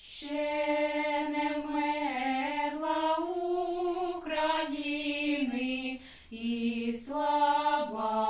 ще не вмерла України, і слава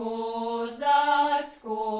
козацького.